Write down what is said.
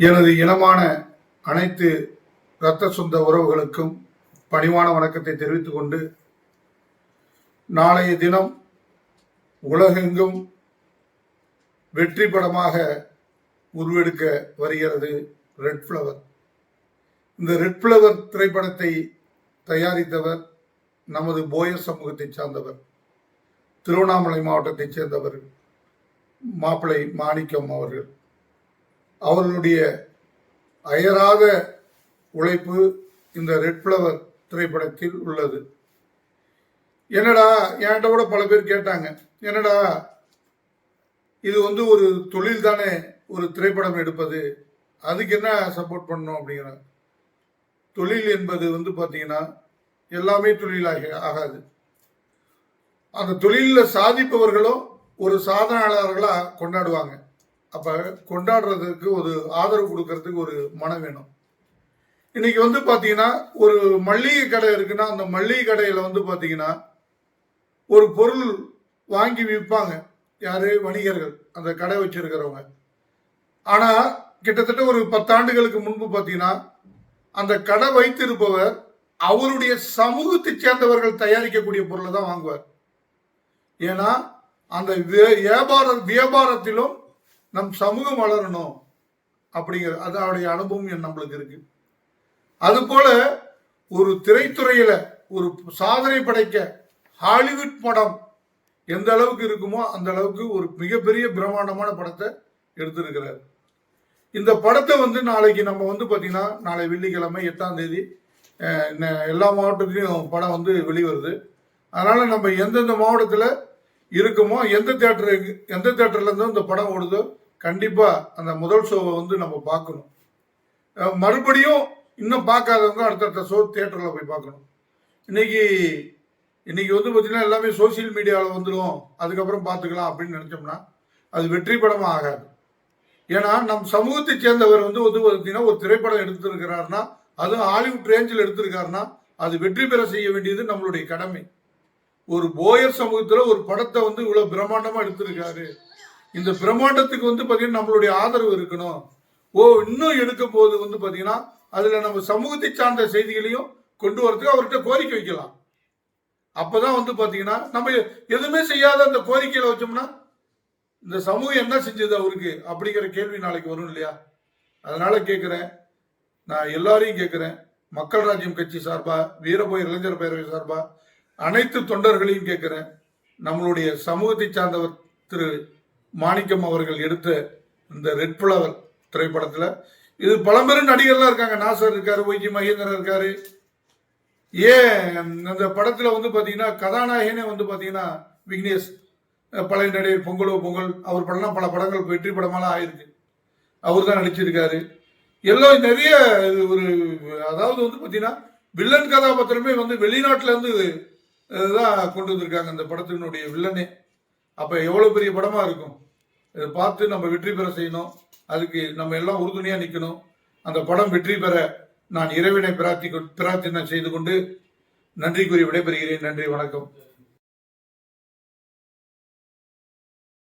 எனது இனமான அனைத்து இரத்த சொந்த உறவுகளுக்கும் பணிவான வணக்கத்தை தெரிவித்துக் கொண்டு நாளைய தினம் உலகெங்கும் வெற்றி படமாக உருவெடுக்க வருகிறது ரெட் ஃப்ளவர் இந்த ரெட் ஃப்ளவர் திரைப்படத்தை தயாரித்தவர் நமது போயர் சமூகத்தைச் சார்ந்தவர் திருவண்ணாமலை மாவட்டத்தைச் சேர்ந்தவர் மாப்பிள்ளை மாணிக்கம் அவர்கள். அவர்களுடைய அயராத உழைப்பு இந்த ரெட் ஃப்ளவர் திரைப்படத்தில் உள்ளது. என்னடா என்கிட்ட கூட பல பேர் கேட்டாங்க. என்னடா இது வந்து ஒரு தொழில் தானே ஒரு திரைப்படம் எடுப்பது அதுக்கு என்ன சப்போர்ட் பண்ணணும் அப்படிங்கிற தொழில் என்பது வந்து பார்த்தீங்கன்னா எல்லாமே தொழிலாக ஆகாது. அந்த தொழிலில் சாதிப்பவர்களும் ஒரு சாதனையாளர்களாக கொண்டாடுவாங்க. அப்போ கொண்டாடுறதுக்கு ஒரு ஆதரவு கொடுக்கறதுக்கு ஒரு மனம் வேணும். இன்னைக்கு வந்து பார்த்தீங்கன்னா ஒரு மளிகை கடை இருக்குன்னா அந்த மளிகை கடையில் வந்து பார்த்தீங்கன்னா ஒரு பொருள் வாங்கி விற்பாங்க யார்? வணிகர்கள். அந்த கடை வச்சிருக்கிறவங்க. ஆனால் கிட்டத்தட்ட ஒரு பத்தாண்டுகளுக்கு முன்பு பார்த்தீங்கன்னா அந்த கடை வைத்திருப்பவர் அவருடைய சமூகத்தை சேர்ந்தவர்கள் தயாரிக்கக்கூடிய பொருளை தான் வாங்குவார். ஏன்னா அந்த வியாபார வியாபாரத்திலும் நம் சமூகம் வளரணும் அப்படிங்கிற அது அனுபவம் என் நம்மளுக்கு இருக்கு. அதுபோல ஒரு திரைத்துறையில ஒரு சாதனை படைக்க ஹாலிவுட் படம் எந்த அளவுக்கு இருக்குமோ அந்த அளவுக்கு ஒரு மிகப்பெரிய பிரம்மாண்டமான படத்தை எடுத்திருக்கிறார். இந்த படத்தை வந்து நாளைக்கு நம்ம வந்து பார்த்தீங்கன்னா நாளை வெள்ளிக்கிழமை எட்டாம் தேதி ந- எல்லா மாவட்டத்திலையும் படம் வந்து வெளிவருது. அதனால நம்ம எந்தெந்த மாவட்டத்தில் இருக்குமோ? எந்த தேட்டருக்கு எந்த தேட்டர்லேருந்து இந்த படம் ஓடுதோ? கண்டிப்பா அந்த முதல் ஷோவை வந்து நம்ம பார்க்கணும். மறுபடியும் இன்னும் பார்க்காதவங்க அடுத்தடுத்த ஷோ தேட்டரில் போய் பார்க்கணும். இன்னைக்கு இன்னைக்கு வந்து பார்த்தீங்கன்னா எல்லாமே சோஷியல் மீடியாவில் வந்துடும் அதுக்கப்புறம் பார்த்துக்கலாம் அப்படின்னு நினச்சோம்னா அது வெற்றி படமாக ஆகாது. ஏன்னா நம் சமூகத்தை சேர்ந்தவர் வந்து வந்து பார்த்தீங்கன்னா ஒரு திரைப்படம் எடுத்திருக்கிறாருன்னா அதுவும் ஹாலிவுட் ரேஞ்சில் எடுத்திருக்காருன்னா அது வெற்றி பெற செய்ய வேண்டியது நம்மளுடைய கடமை. ஒரு போயர் சமூகத்துல ஒரு படத்தை வந்து இவ்வளவு பிரம்மாண்டமா எடுத்திருக்காரு. இந்த பிரம்மாண்டத்துக்கு வந்து பாத்தீங்கன்னா நம்மளுடைய ஆதரவு இருக்கணும். ஓ இன்னும் எடுக்கும் போது வந்து பாத்தீங்கன்னா அதுல நம்ம சமூகத்தை சார்ந்த செய்திகளையும் கொண்டு வரதுக்கு அவர்கிட்ட கோரிக்கை வைக்கலாம். அப்பதான் வந்து பாத்தீங்கன்னா நம்ம எதுவுமே செய்யாத அந்த கோரிக்கையில வச்சோம்னா இந்த சமூகம் என்ன செஞ்சது அவருக்கு அப்படிங்கிற கேள்வி நாளைக்கு வரும் இல்லையா? அதனால கேட்கிறேன் நான் எல்லாரையும் கேட்கிறேன் மக்கள் ராஜ்யம் கட்சி சார்பா வீரபோய் இளைஞர் பேரவை சார்பா அனைத்து தொண்டர்களையும் கேட்கிறேன். நம்மளுடைய சமூகத்தை சார்ந்தவர் திரு மாணிக்கம் அவர்கள் எடுத்த இந்த ரெட் ஃப்ளவர் திரைப்படத்தில் இது பழம்பெரும் நடிகர்லாம் இருக்காங்க. நாசர் இருக்காரு ஒய்ஜி மகேந்திரன் இருக்காரு. ஏன் அந்த படத்தில் வந்து பார்த்தீங்கன்னா கதாநாயகனே வந்து பார்த்தீங்கன்னா விக்னேஷ் பழைய நடிகர் பொங்கலோ பொங்கல் அவர் படம்லாம் பல படங்கள் வெற்றி படமெல்லாம் ஆயிருக்கு. அவர் தான் நடிச்சிருக்காரு. எல்லாம் நிறைய ஒரு அதாவது வந்து பார்த்தீங்கன்னா வில்லன் கதாபாத்திரமே வந்து வெளிநாட்டிலேருந்து இதுதான் தான் கொண்டு வந்திருக்காங்க அந்த படத்தினுடைய வில்லனே. அப்போ எவ்வளோ பெரிய படமாக இருக்கும்? இதை பார்த்து நம்ம வெற்றி பெற செய்யணும். அதுக்கு நம்ம எல்லாம் உறுதுணையாக நிற்கணும் அந்த படம் வெற்றி பெற நான் இறைவனை பிரார்த்தி பிரார்த்தனை செய்து கொண்டு நன்றி கூறி விடைபெறுகிறேன். நன்றி வணக்கம்.